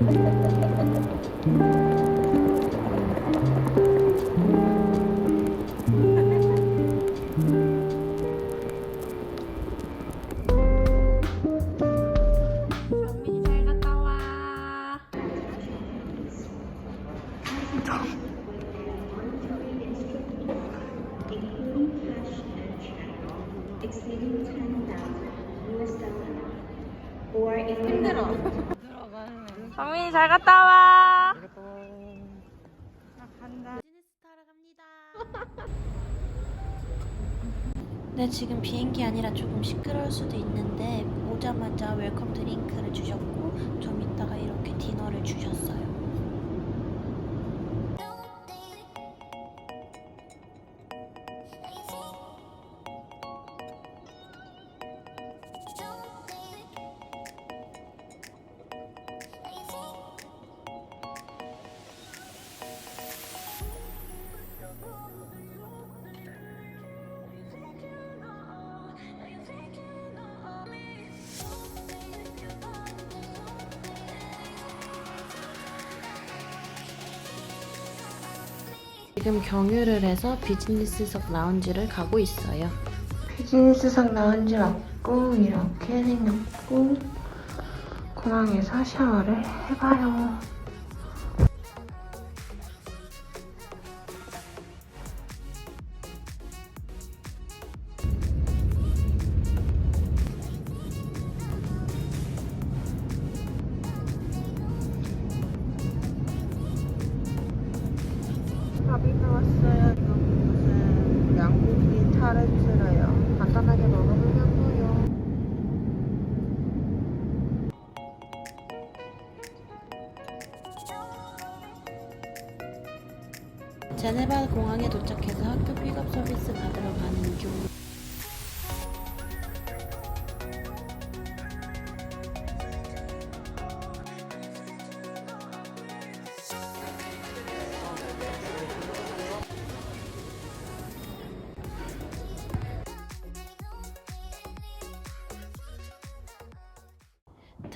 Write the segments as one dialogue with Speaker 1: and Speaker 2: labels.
Speaker 1: Thank you. 정민이 잘 갔다 와.
Speaker 2: 네, 지금 비행기 아니라 조금 시끄러울 수도 있는데 오자마자 웰컴 드링크를 주셨고 좀 이따가 이렇게 디너를 주셨어요. 지금 경유를 해서 비즈니스석 라운지를 가고 있어요.
Speaker 3: 비즈니스석 라운지 왔고 이렇게 생겼고 공항에서 샤워를 해봐요.
Speaker 4: 밥이 나왔어요. 이것은 양고기 타르트래요. 간단하게 먹어보려고요.
Speaker 2: 제네바 공항에 도착해서 학교 픽업 서비스 받으러 가는 중.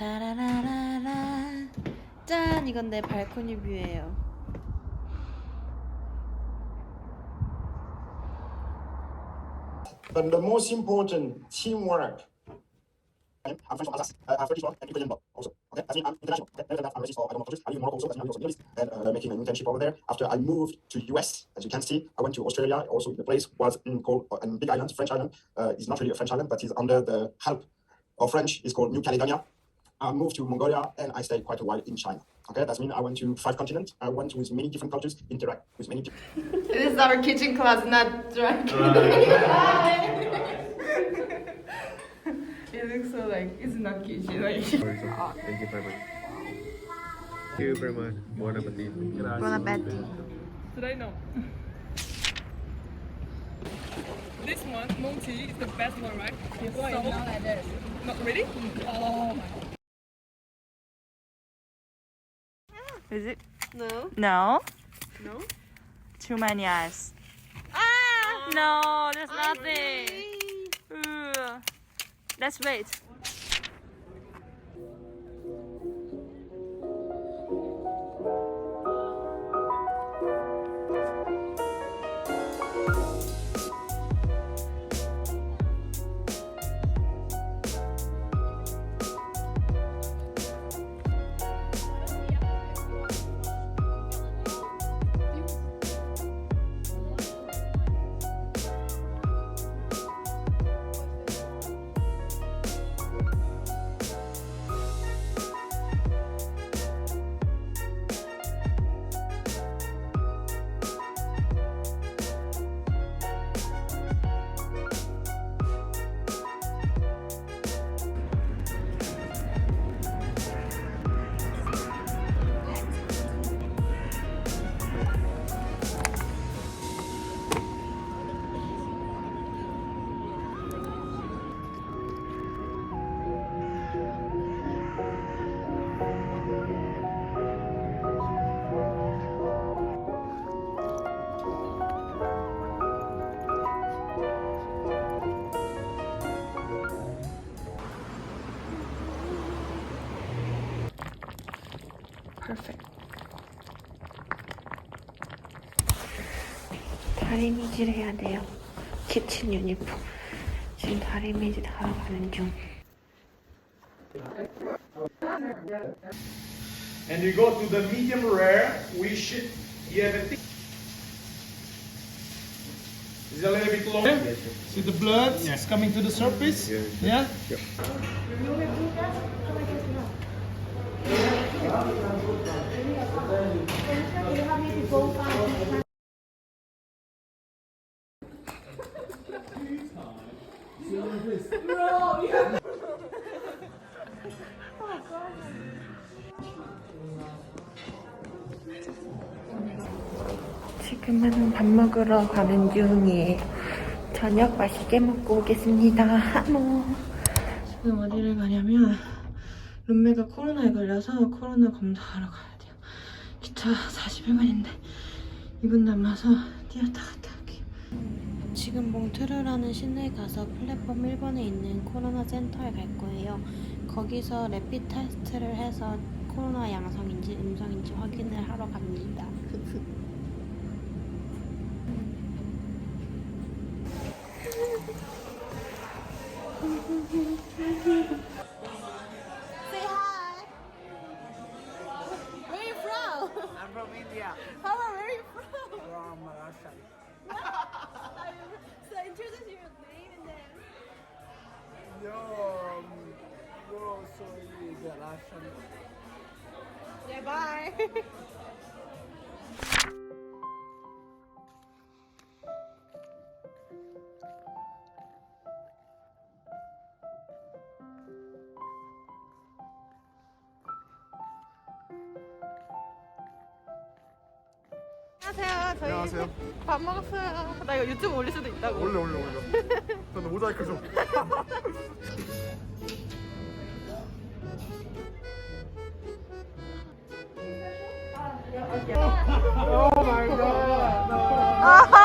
Speaker 2: 따라라라라 짠 이건 내 발코니 뷰예요.
Speaker 5: But the most important teamwork. Okay, I'm French from Alsace. Uh, I'm Turkish one and Ukrainian one also. Okay, that means I'm international. Okay, better than I'm registered for I don't know countries. I live in Morocco also, but I'm also Middle East and uh, making an internship over there. After I moved to US, as you can see, I went to Australia. Also, the place was in called uh, in Big Island, French Island. Uh, it's not really a French island, but it's under the help of French. It's called New Caledonia. I moved to Mongolia and I stayed quite a while in China. Okay, that means I went to five continents. I went with many different cultures, interact with many. di-
Speaker 6: This is our kitchen class, not drag. it looks so like it's not kitchen. Like Thank
Speaker 7: you very much. Thank you very much. Buon appetito. Buon appetito.
Speaker 8: Did I know? This one, Monty, is the best one, right? Yes. So, not like this. Not really? Oh my
Speaker 9: Is it?
Speaker 4: No.
Speaker 9: No.
Speaker 4: No?
Speaker 9: Too many eyes. Ah! No, there's nothing. Ugh. Let's wait.
Speaker 10: perfect. 다리미질 해야 돼요. 키친 유니폼. 지금 다리미질 하러 가는 중.
Speaker 11: and we go to the medium rare, we should, you have a thick. Is a little bit longer. See the blood is coming to the surface? Yeah?
Speaker 10: 지금은 밥 먹으러 가는 중이에요. 저녁 맛있게 먹고 오겠습니다.
Speaker 12: 지금 어디를 가냐면 룸메가 코로나에 걸려서 코로나 검사하러 가야 돼요. 기차 40일만인데 이분 남아서 뛰었다 갔다 하기.
Speaker 2: 지금 몽트르라는 시내에 가서 플랫폼 1번에 있는 코로나 센터에 갈 거예요. 거기서 래피 테스트를 해서 코로나 양성인지 음성인지 확인을 하러 갑니다.
Speaker 13: Yeah.
Speaker 14: Hello, where are you from? From
Speaker 15: uh, Maharashtra. Wow.
Speaker 13: so introduce your name
Speaker 14: and then.
Speaker 13: Yo,
Speaker 15: um, yo sorry, de Russian.
Speaker 13: Yeah, bye. 안녕하세요. 저희 안녕하세요. 밥
Speaker 6: 먹었어요. 나 이거 유튜브 올릴 수도 있다고.
Speaker 16: 올려 올려 올려. 저는 모자이크 좀.
Speaker 14: 아하!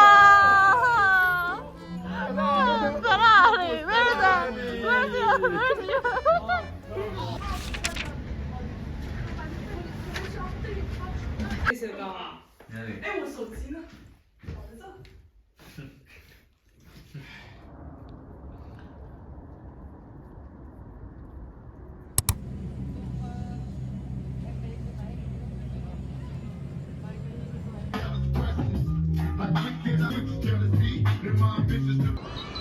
Speaker 8: Jealousy, then my bitches